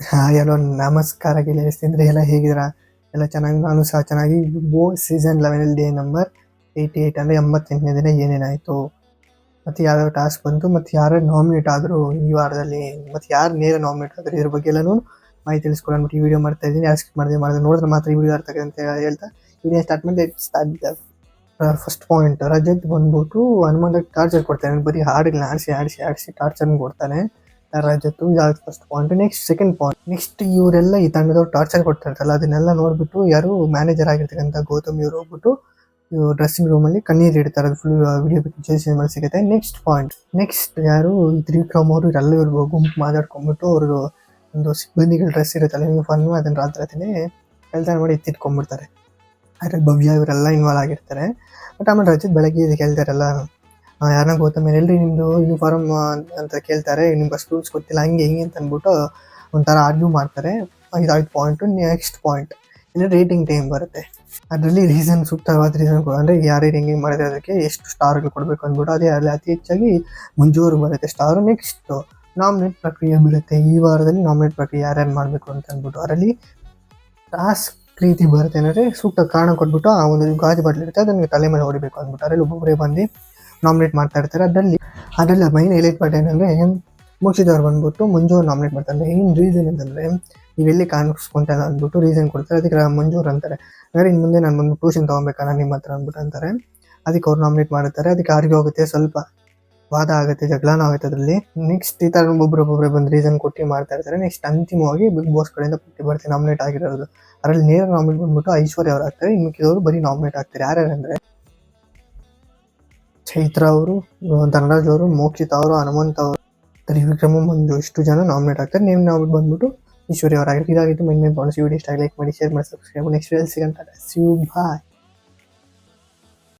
Hi hello ನಮಸ್ಕಾರ ಗೆಳೆಯ ಸ್ನೇಹಿತರೆ, ಎಲ್ಲ ಹೇಗಿದ್ರ ಎಲ್ಲ ಚೆನ್ನಾಗಿ? ನಾನು ಸಹ ಚೆನ್ನಾಗಿ. ಬೋ season eleven day number eighty eight ಅಂದರೆ ಎಂಬತ್ತೆಂಟನೇ ದಿನ ಏನೇನಾಯಿತು? ಮತ್ತು ಯಾವ್ಯಾವ ಟಾಸ್ಕ್ ಬಂತು? ಮತ್ತು ಯಾರು ನಾಮಿನೇಟ್ ಆದರು ಈ ವಾರದಲ್ಲಿ? ಮತ್ತು ಯಾರು ನೇರ ನಾಮಿನೇಟ್ ಆದರು? ಇದ್ರ ಬಗ್ಗೆ ಎಲ್ಲನೂ ಮಾಹಿತಿ ಅಂದ್ಬಿಟ್ಟು ಈ ವಿಡಿಯೋ ಮಾಡ್ತಾ ಇದ್ದೀನಿ. ಯಾರು ಸ್ಕಿಪ್ ಮಾಡಿದೆ ಮಾಡಿದೆ ನೋಡಿದ್ರೆ ಮಾತ್ರ ಈ ವಿಡಿಯೋ ಆಗುತ್ತೆ ಅಂತ ಹೇಳ್ತಾ ವಿಡಿಯೋ ಸ್ಟಾರ್ಟ್ ಮಾಡಿ ಸ್ಟಾರ್ಟ್ ಫಸ್ಟ್ ಪಾಯಿಂಟ್ ರಜತ್ ಬಂದ್ಬಿಟ್ಟು ಹನುಮಂತ ಟಾರ್ಚರ್ ಕೊಡ್ತಾನೆ. ಬರೀ ಹಾಡಿಗೆ ಆಡಿಸಿ ಆಡಿಸಿ ಆಡಿಸಿ ಟಾರ್ಚರ್ನ ಕೊಡ್ತಾನೆ. ರಜತ್ತು ಇದಾಗುತ್ತೆ first point next second point next ಇವರೆಲ್ಲ ಈ ತಂಡದವ್ರು ಟಾರ್ಚರ್ ಕೊಡ್ತಾ ಇರ್ತಾರಲ್ಲ ಅದನ್ನೆಲ್ಲ ನೋಡ್ಬಿಟ್ಟು ಯಾರು ಮ್ಯಾನೇಜರ್ ಆಗಿರ್ತಕ್ಕಂಥ ಗೌತಮ್ ಇವರು ಹೋಗ್ಬಿಟ್ಟು ಡ್ರೆಸ್ಸಿಂಗ್ ರೂಮಲ್ಲಿ ಕಣ್ಣೀರು ಇಡ್ತಾರೆ. ಫುಲ್ ವಿಡಿಯೋ ಮೇಲೆ ಸಿಗುತ್ತೆ. ನೆಕ್ಸ್ಟ್ ಪಾಯಿಂಟ್ ನೆಕ್ಸ್ಟ್ ಯಾರು ತ್ರಿವಿಕ್ರಮ್ ಅವರು, ಇವರೆಲ್ಲ ಇವ್ರು ಗುಂಪು ಮಾತಾಡ್ಕೊಂಡ್ಬಿಟ್ಟು ಅವರು ಒಂದು ಸಿಬ್ಬಂದಿಗಳ ಡ್ರೆಸ್ ಇರುತ್ತಲ್ಲ ಯೂನಿಫಾರ್ಮು ಅದನ್ನ ರಾತ್ರಿ ರಾತ್ರಿನೇ ಕೆಲಸ ಮಾಡಿ ಎತ್ತಿಟ್ಕೊಂಡ್ಬಿಡ್ತಾರೆ. ಅದ್ರಲ್ಲಿ ಭವ್ಯ ಇವರೆಲ್ಲ ಇನ್ವಾಲ್ವ್ ಆಗಿರ್ತಾರೆ. ಬಟ್ ಆಮೇಲೆ ರಜತ್ ಬೆಳಗ್ಗೆ ಇದು ಕೇಳ್ತಾರಲ್ಲ ಯಾರನ್ನ ಗೌತಮ್ ಎಲ್ರಿ ನಿಮ್ಮದು ಯೂನಿಫಾರ್ಮ್ ಅಂತ ಕೇಳ್ತಾರೆ, ನಿಮ್ಗೆ ಅಷ್ಟು ರೂಲ್ಸ್ ಗೊತ್ತಿಲ್ಲ, ಹಂಗೆ ಹಿಂಗೆ ಅಂತ ಅಂದ್ಬಿಟ್ಟು ಒಂಥರ ಆರ್ಗ್ಯೂ ಮಾಡ್ತಾರೆ. ಇದಾಯ್ತು ಪಾಯಿಂಟು ನೆಕ್ಸ್ಟ್ ಪಾಯಿಂಟ್ ಇಲ್ಲಿ ರೇಟಿಂಗ್ ಟೈಮ್ ಬರುತ್ತೆ. ಅದರಲ್ಲಿ ರೀಸನ್ ಸೂಕ್ತವಾದ ರೀಸನ್ ಅಂದರೆ ಯಾರು ಹೆಂಗೆ ಮಾಡಿದ್ರೆ ಅದಕ್ಕೆ ಎಷ್ಟು ಸ್ಟಾರ್ಗಳು ಕೊಡಬೇಕು ಅಂದ್ಬಿಟ್ಟು ಅದೇ ಅಲ್ಲಿ ಅತಿ ಹೆಚ್ಚಾಗಿ ಮಂಜೂರು ಬರುತ್ತೆ ಸ್ಟಾರು ನೆಕ್ಸ್ಟ್ ನಾಮಿನೇಟ್ ಪ್ರಕ್ರಿಯೆ ಬೀಳುತ್ತೆ. ಈ ವಾರದಲ್ಲಿ ನಾಮಿನೇಟ್ ಪ್ರಕ್ರಿಯೆ ಯಾರ್ಯಾರು ಮಾಡಬೇಕು ಅಂತ ಅಂದ್ಬಿಟ್ಟು ಅದರಲ್ಲಿ ಟಾಸ್ಕ್ ಪ್ರೀತಿ ಬರುತ್ತೆ. ಅಂದರೆ ಸೂಕ್ತ ಕಾರಣ ಕೊಟ್ಬಿಟ್ಟು ಆ ಒಂದು ಗಾಜು ಬಾಟ್ಲಿರುತ್ತೆ ಅದನ್ನು ತಲೆ ಮೇಲೆ ಹೊಡಿಬೇಕು ಅಂದ್ಬಿಟ್ಟು. ಅದರಲ್ಲಿ ಒಬ್ಬೊಬ್ಬರೇ ಬಂದು ನಾಮಿನೇಟ್ ಮಾಡ್ತಾ ಇರ್ತಾರೆ. ಅದರಲ್ಲಿ ಅದರಲ್ಲಿ ಮೈನ್ ಹೈಲೈಟ್ ಪಾರ್ಟ್ ಏನಂದರೆ ಮುಗಿಸಿದವ್ರು ಬಂದ್ಬಿಟ್ಟು ಮಂಜು ನಾಮಿನೇಟ್ ಮಾಡ್ತಾರೆ. ಏನು ರೀಸನ್ ಅಂತಂದರೆ ನೀವೆಲ್ಲಿ ಕಾಣಿಸ್ಕೊಂತ ಅಂದ್ಬಿಟ್ಟು ರೀಸನ್ ಕೊಡ್ತಾರೆ. ಅದಕ್ಕೆ ಮಂಜೂರು ಮಂಜೂರ್ ಅಂತಾರೆ. ಅಂದರೆ ಇನ್ನು ಮುಂದೆ ನಾನು ಬಂದು ಟ್ಯೂಷನ್ ತೊಗೊಬೇಕಾ ನಿಮ್ಮ ಹತ್ರ ಅಂದ್ಬಿಟ್ಟು ಅಂತಾರೆ. ಅದಕ್ಕೆ ಅವ್ರು ನಾಮಿನೇಟ್ ಮಾಡುತ್ತಾರೆ ಅದಕ್ಕೆ ಆರ್ಗ್ಯೂ ಆಗುತ್ತೆ, ಸ್ವಲ್ಪ ವಾದ ಆಗುತ್ತೆ, ಜಗಳನೂ ಆಗುತ್ತೆ ಅದರಲ್ಲಿ. ನೆಕ್ಸ್ಟ್ ಈ ಥರ ಒಬ್ಬರೊಬ್ಬೊಬ್ಬರೇ ಬಂದು ರೀಸನ್ ಕೊಟ್ಟು ಮಾಡ್ತಾ ಇರ್ತಾರೆ. ನೆಕ್ಸ್ಟ್ ಅಂತಿಮವಾಗಿ ಬಿಗ್ ಬಾಸ್ ಕಡೆಯಿಂದ ಪಟ್ಟಿ ಬರ್ತೀವಿ ನಾಮಿನೇಟ್ ಆಗಿರೋದು. ಅದರಲ್ಲಿ ನೇರ ನಾಮಿನೇಟ್ ಬಂದ್ಬಿಟ್ಟು ಐಶ್ವರ್ಯ ಅವ್ರು ಆಗ್ತಾರೆ. ಇನ್ನು ಮಿಕ್ಕಿದವರು ಬರೀ ನಾಮಿನೇಟ್ ಆಗ್ತಾರೆ. ಯಾರ್ಯಾರು ಅಂದರೆ ಚೈತ್ರ ಅವರು, ಧನರಾಜ್ ಅವರು, ಮೋಕ್ಷಿತ್ ಅವರು, ಹನುಮಂತ್ ಅವರು, ತ್ರಿವಿಕ್ರಮ ಒಂದು ಇಷ್ಟು ಜನ ನಾಮಿನೇಟ್ ಆಗ್ತಾರೆ. ನೇಮ್ ನಾವು ಬಂದ್ಬಿಟ್ಟು ಈಶ್ವರಿ ಅವರಾಗಿರ್ತಾರೆ. ಇದಾಗಿತ್ತು ಮೈನ್ ಮೈನ್ ಪಾಯಿಂಟ್ಸ್. ವಿಡಿಯೋ ಇಷ್ಟ ಲೈಕ್ ಮಾಡಿ ಶೇರ್ ಮಾಡಿ ಸಬ್ಸ್ಕ್ರೈಬ್ ನೆಕ್ಸ್ಟ್ ಸಿಗಂತಾರೆ ಸಿ ಬಾಯ್